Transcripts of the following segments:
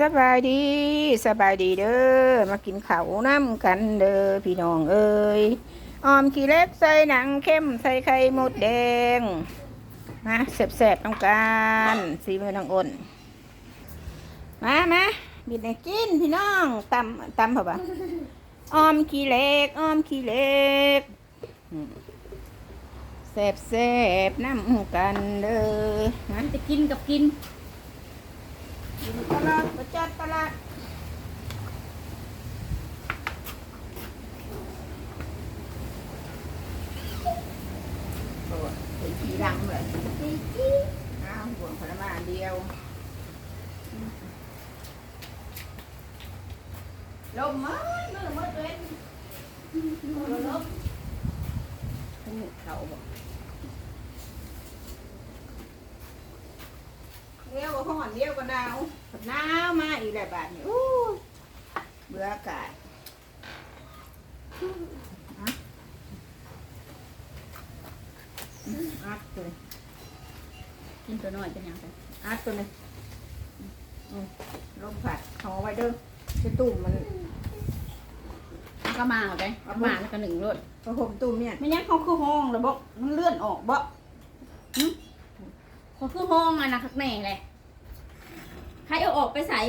สบายดีสบายดีเด้อมากินข้าวน้ำกันเด้อพี่น้องเอ้ยออมขี้เล็กใส่หนังเข้มใส่ไข่มดแดงมาแสบๆต้องการสีมือนางอ้นมามาบิดให้กินพี่น้องตำตำเหรอปะออมขี้เล็กออมขี้เล็กอืมแสบๆน้ำกันเด้อมาจะกินกับกิน กินตลาดประจัดตลาดโอ้ยเป็นผีดังเลยอ้าวห่วงผลไม้อันเดียวลมมั้ยมือมืดเว้นลมหูเขาบอก เดียวก็ห่อนเดียวก็หนาวหนาวมาอีกแล้วบาดนี้อู้เบื่ออากาศอะอัดตัวนี้กินตัวน้อยเป็นยังไงอัดตัวนี้อืมลมผัดเอาไว้เด้อจะตุ่มมันก็มาเอาไปเอามาแล้วก็หนึ่งรถพอผมตุ่มเนี่ยไม่งั้นเขาคือห้องระบบมันเลื่อนออกบ่ หึเขาคือห้องอะนะคักแน่เลยใครเอาออกไปใส่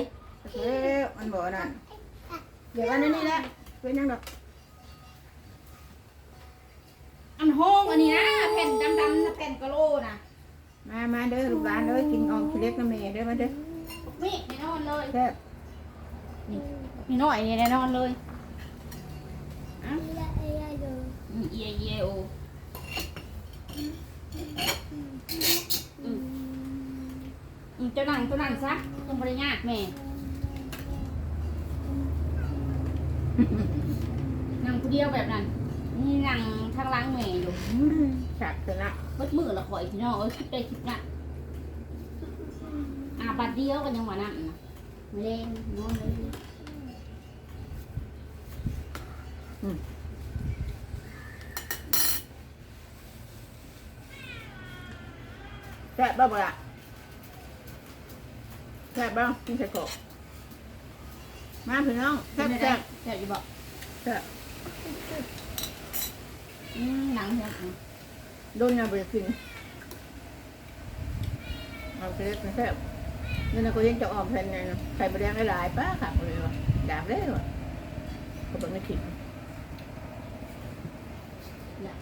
เอ้ยมันบอกนั่นเดี๋ยวอันนี้นี่แหละเป็นยังดอกอันห้องอันนี้นะแผ่นดำๆนะแผ่นกะโหลนะมามาเด้อลูกหลานเด้อกินออมขี้เล็กน้ำเมย์เด้อมาเด้อนี่แน่นอนเลยแซ่บนี่นี่น้อยนี่แน่นอนเลยอะอืมเอียเอียโอ อืมเจ้านั่งเจ้านั่งซะต้องบริยากแม่ นั่งผู้เดียวแบบนั้น นี่นั่งทางหล้างแม่อยู่ฉักเถอะนะเบิดมือละข่อยพี่น้องเอ้ยคิดได้คิดนะอาบัดเดียวกันยังหวานั่นนะเล่นนอนเลย อือ แซ่บบ้าบ่ล่ะแซ่บบ้างกินใส่กบมาพี่น้องแซ่บไม่แซ่ได้บแซ่บอยู่บอกแซ่บอืมหนังหัวโดนยาไปกินเอาขี้เล็กมาแซ่บนี่นะก็ยังจะออมแผ่นไงนะใส่บะแดงหลายๆป้าขับเลยวะดาบเลยว่ะเขาบอกไม่ขิงอยาก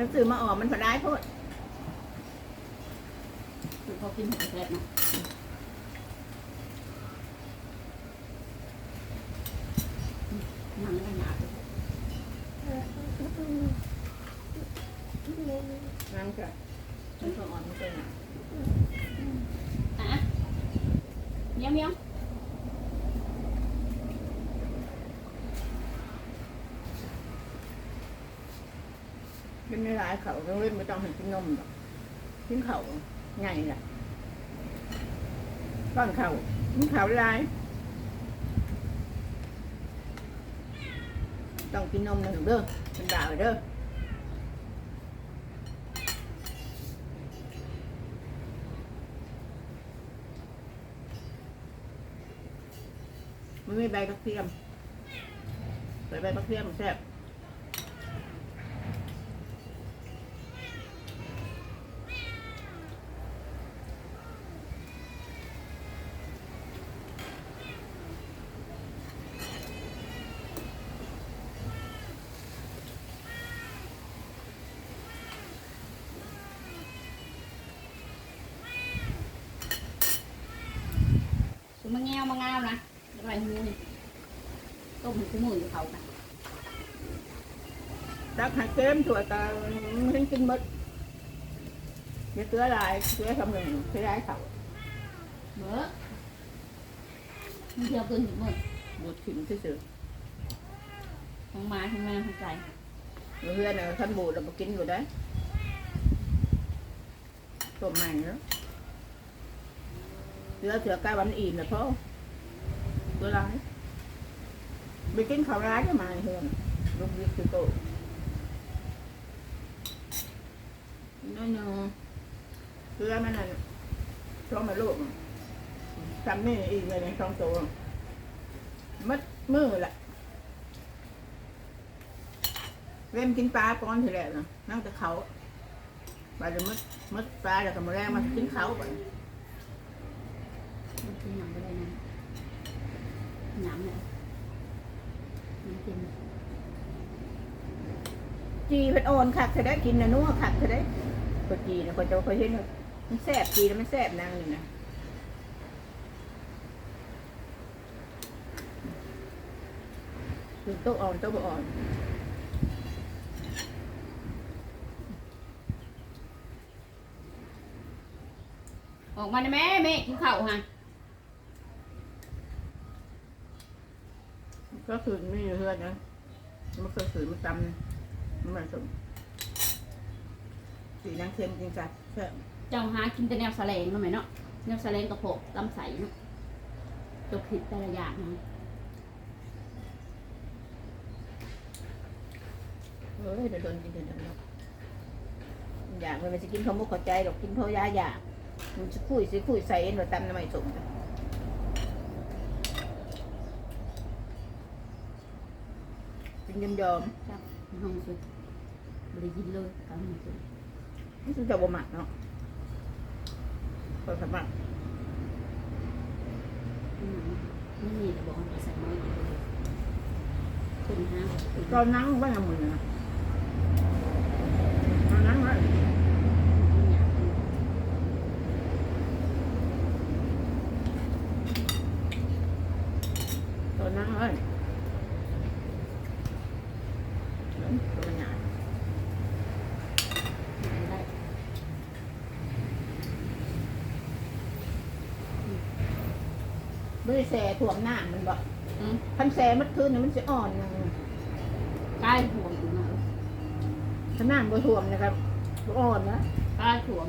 ถ้าซื้อมาออมมันผดได้โพดคือเขากินหัวแซ่บเนาะหนังก็หนาเลยนั่นก็มันก็อ่อนมันก็หนาอะเมียวเมียว เป็นไม่ร้ายเขาต้องเล่นไม่ต้องให้กินนมหรอกกินเขาใหญ่แหละก้อนเขากินเขาลายต้องกินนมหนึ่งเด้อเป็นดาวเด้อมันมีใบกระเทียมใส่ใบกระเทียมแซ่บ คือมาแงวมางาวนะอะ ไรหูนี่ต้มให้คู่มืออยู่เขากันรักหาเกมถั่วตามันกินหมดเดี๋ยวเตือลายเตือทำหนึ่งเตือได้เขาเบ้อมันเที่ยวเกินถึงมือบดขิงซื่อทั้งไม้ทั้งแม่ทั้งใจๆเพื่อนน่ะท่านบูดเราไปกินอยู่ได้ต้มใหม่เนาะเตือเถือกายวันอิ่มเลยพ่อ เตือร้ายไปกินข้าวร้ายก็มาเฮือนลูกวิกคือโตน้อยหนึงเตือมันน่ะช่องมาลูกจำนี่อีกเลยในช่องตัวมัดมือละเล่มกินปลาก้อนทีแรกนะนั่งแต่เขาไปลาจะมัดมัดปลาแล้วก็มาแรงมากินเขาไปมันกินหนังก็ได้นะ นังเลยน้ำเต็มจีเป็นโอนคักเธอได้กินนะนัวคักเธอได้คนจีนะคนเจ้าเคยเห็นว่ามันแซ่บจีแล้วมันแซ่บนางนี่นะคือโต๊ะอ่อนโต๊ะบ่อ่อนออกมาได้ไหมแม่กินข้าวฮะ ก็คือไม่เพื่อนนะมันก็คือมันตำมันผสมสีนางเค็มจริงจัดแซ่บเจ้าหากินแต่แนวแสลงเนาะไหมเนาะแนวแสลงกระโปกลำใสเนาะจบผิดแต่ละอย่างนะเฮ้ยเดี๋ยวโดนกินเดี๋ยวโดนเนาะอยากมันจะกินข้าวมุกเข้าใจหรอกกินเพราะยาอยากมันจะคุยสิคุยใส่เอ็นว่าตำน้ำไม่สมจ้ะกิน ยอมยอมจับห้องสุดบริยินเลยทำห้องสุดๆนี่คือจะบ่หมักเนาะก็สมัครไม่มีแต่บอกว่าใส่ไม้ขึ้นห้าตอนนั่งบ้านมือนะตอนนั่งไว้ตอนนั่งไว้เดี๋ยวตัวใหญ่ ได้ ไม่ได้แส่ถ่วงหน้ามันบอกอืมพันแส่มัดคืนนี่มันจะอ่อนนะใกล้ถ่วงถึงแล้วถ้าหน้ามันบ่ถ่วงนะครับบ่อ่อนนะใกล้ถ่วง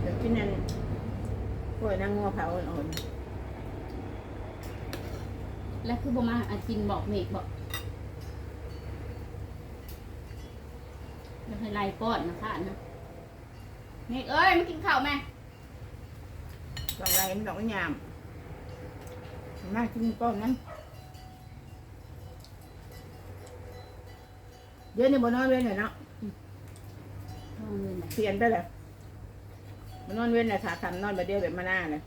เดี๋ยวกินนั่นกล้วยนางงัวเผาอ่อน แล้วคือบ่มาอาจินบอกเมฆบอก แล้วให้ไล่ป้อนนะคะนะเมฆเอ้ยมากินข้าวแม่ดอกไรมันดอกยามมากินก้อนนั้นเดี๋ยวนี้บ่นอนเว้นเลยเนาะท้องเงินเปลี่ยนไปเลยมานอนเว้นเลยขาทำนอนแบบเดียวแบบมาหน้าเลย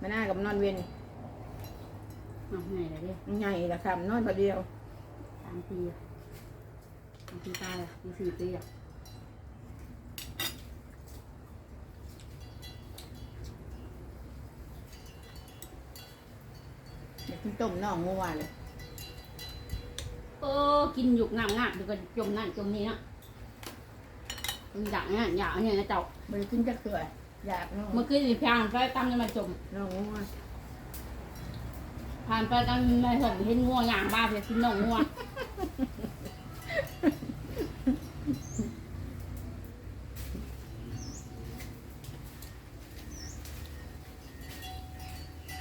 มาหน้ากับนอนเว้นเอาไงล่ะเด้ใหญ่ละคำนอนแบบเดียว สามปีอะ สามปีตายอะมีสี่ปีอะเดี๋ยวกินต้มน่องงัวเลย โอ้กินหยุกงามงามเดี๋ยวก็จมนั่นจมนี่เนาะมันอยากเนี่ยอยากเนี่ยนะเจ้ามันกินจะเกลืออยากน่องเมื่อคืนนี่พานไปตั้งจะมาจมน่องงัวผ่านไปตั้งมาเห็นเห็นงัวอย่างบ้าเพื่อกินน่องงัว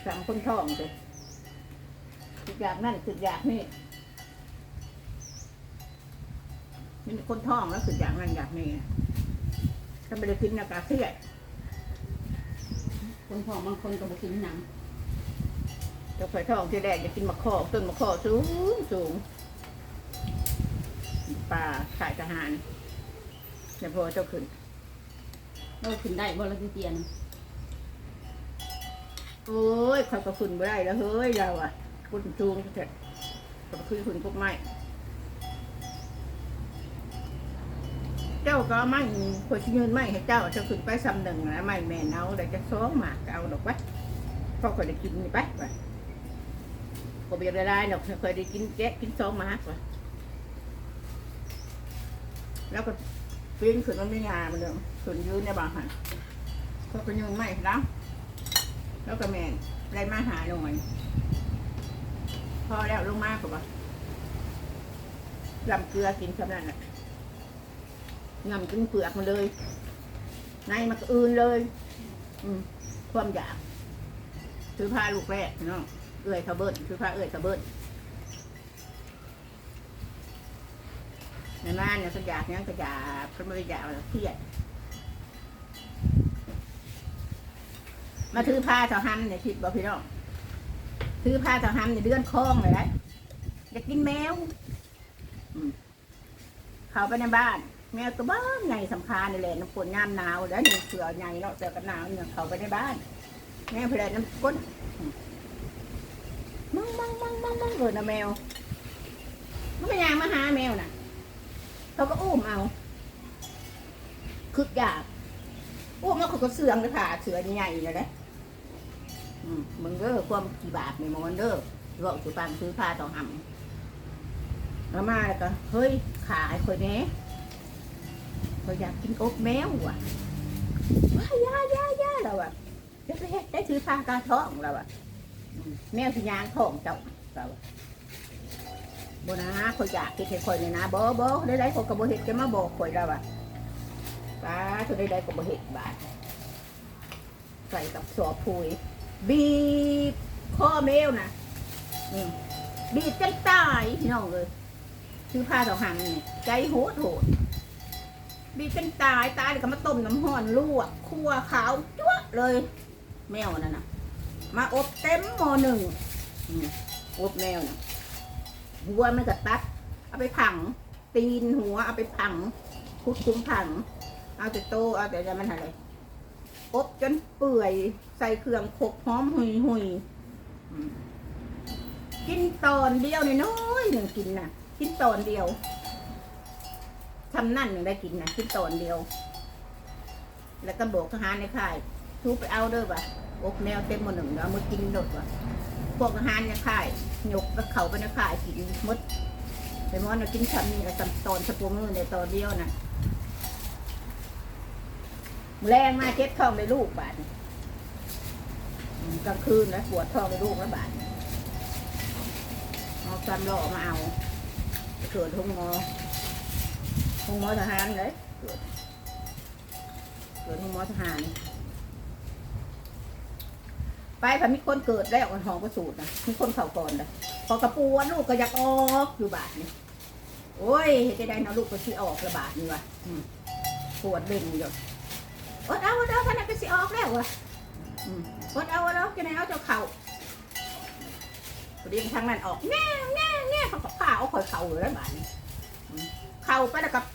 สามคนท้องเลยคืออยากนั่นคืออยากนี่มีคนท้องแล้วคืออยากนั่นอยากนี่ถ้าไม่ได้กินอากาศเครียดคนของบางคนก็บ่กินหนังเจะไฟท้องที่แรกจะกินมะข้อต้นมะข้อสูงสูงป่าขายทหารเดี๋ยวพอเจ้าขึ้นเราขึ้นได้บ่เราคือเตียน โอ้ยเขาก็ขึ้นไม่ได้แล้วเฮ้ยเราอะคุณจูงเสร็จก็ขึ้นขึ้นพวกไม้เจ้าก็เอาไม้คนที่ยืนไม้ให้เจ้าจ้าขึ้นไปซ้ำหนึ่งนะไม้แม่นเอาเดี๋ยจะซ้อมหมากเอาดอกไว้พ่อเคยได้กินนี่ไปไปก็เบย์ได้ดอกเคยได้กินแกะกินซ้อมหมากว่ะแล้วก็ปีนขึ้นมันไม่งามันเดิมขึ้นยืนในบางหันเขาก็ยืนไม้แล้ว แล้วก็แม่นได้มาหาหน่อยพอแล้วลงมากกว่าลำเกลือกินสำนันแหละงำกินเปลือกมันเลยในมันอื่นเลย อืมความอยากซื้อผ้าลูกแรกเนาะเอื่อยเขาเบิ้ลซื้อผ้าเอื่อยเขาเบิ้ลในบ้านเนี่ยก็อยากยังก็อยากเพิ่นบ่ได้อยากเครียด มาถือผ้าเจ้าหันเนี่ยคิดบ่พี่น้องถือผ้าเจ้าหันเนี่ยเดือนคล้องเลยนะอยากกินแมวเข้าไปในบ้าน แมวตัวบ้านใหญ่สำคัญนี่แหละน้ำฝนยามหนาวแล้วนี่เสือใหญ่เนาะเสือกันหนาวเนี่ยเข้าไปในบ้าน แมวเพลินน้ำก้นมังมังมังมังมังเกิดนะแมวมันไม่ยางมาหาแมวน่ะ เขาก็อุ้มเอาคึกอยากอุ้มแล้วเขาก็เสืองเลยค่ะเสือใหญ่เลยนะ อืมมึงเด้อความกี่บาทไม่มอนเด้อเราสุปังซื้อผ้าต่อหำแล้วมาแล้วก็เฮ้ยขายคนนี้เขาอยากกินอกแมวว่ะว้ายย่าย่าย่าเราอะจะไปเฮ็ดได้ซื้อผ้ากาท้องเราอะอืมแมวที่ยางท้องเจ้าเราอะบนะข่อยอยากเฮ็ดให้ข่อยนี่นะบ่บ่ได้ได้ข่อยก็บ่เฮ็ดจะมาบอกข่อยแล้วอะป้าเธอได้ได้ก็บ่เฮ็ดบาดใส่กับสอบพุย บีบข้อแมวนะอืมบีบจนตายพี่น้องเลยคือผ้าสองหันนี่ใจโหดโหดบีบจนตายตายแล้วก็มาต้มน้ำห้อนลวกคั่วขาวจั๊วะเลย แมวนั่นน่ะมาอบเต็มหม้อหนึ่งอืมอบแมวน่ะหัวมันก็ตัด เอาไปผัง ตีนหัวเอาไปผังคุดคุ้มผัง เอาแต่โตเอาแต่จะมันอะไรอ บจนเปื่อยใส่เครื่องขกหอมหุยหุยกินตอนเดียวนี่น้อยหนึ่งกินน่ะกินตอนเดียวทำนั่นหนึ่งได้กินน่ะกินตอนเดียว แล้วก็บอกทหารในค่ายทูไปเอาเด้อวะอบแนวเต็มหมดหนึ่งแล้วเอามากินหมดวะพวกอาหารในค่ายยกแล้วเขาไปในค่ายกินมดแต่ว่าเรากินคำนี้เราตำตอนสปูมือในตอนเดียวนะ แรงมาเจ็บท้องในลูกบาดกลางคืนนะปวดท้องในลูกแล้วบาดเอาตำรอมาเอาเกิดทุ่งงอทุ่งงอทหารเลยเกิดเกิดทุ่งงอทหาร ไปพอมีคนเกิดแล้วกันหองประสูตรนะมีคนเข่าก่อนเลยพอกระปูวลูกก็อยากออกอยู่บาทนี่โอ้ยเฮ็ดได้นาะลูกก็สิออกระบาดนี่วะปวดเบ่งอยู่ อดเอาอดเอาท่านนนก็สิออกแล้ววะอดเอาอดเอาจะไหนเอาเจ้าเข่าพอดีทางนั้นออกแง่แง่แง่เขาก็ผ่าเอาข่อยเข่าอยู่แล้วบานเข่าไปแล้วกับ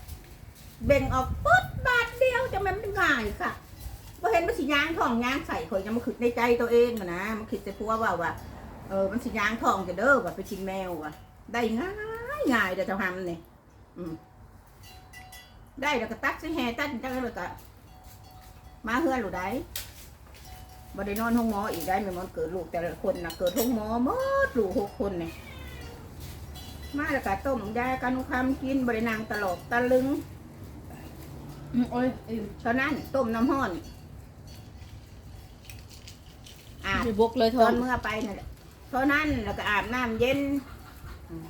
เบ่งออกปุ๊บบาทเดียวจะมันง่ายค่ะว่าเห็นมันสิยางทองยางใส่ข่อยยังมาคิดในใจตัวเองนะมันคิดแต่พัวว่าว่าเออมันสิยางทองจะเด้อว่าไปชินแมวว่ะได้ง่ายง่ายแต่จ้าทำนี่อืมได้แล้วก็ตัดสิแห่ตัดจังแล้วก็ มาเฮือนหรือได้บ่ได้นอนห้องหมออีกได้แม่มันเกิดลูกแต่ละคนนะเกิดห้องหมอหมดลูกหกคนเนี่ยมาแล้วก็ต้มยากันคำกินบรินางตลอดตะลึงอืมโอ้ยเอ้ยเท่านั้นต้มน้ำห้อนอาบไปบกเลยทตออนนเมื่อไปนั่นแหละเท่านั้นแล้วก็อาบน้ำเย็นอืม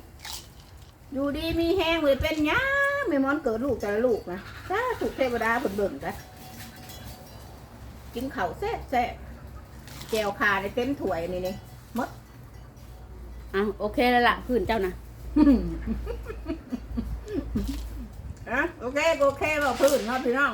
อยู่ดีมีแห้งเลยเป็นหย้าไม่มอนเกิดลูกแต่ละลูกนะถ้าถูกเทวดาเพิ่นเบิ่งนะ กินข้าวแซ่บแซ่บแจวคาในเต็มถ้วยนี่นี่อะโอเคแล้วล่ะพื้นเจ้านะอะโอเคโอเคบอกพื้นเนาะพี่น้อง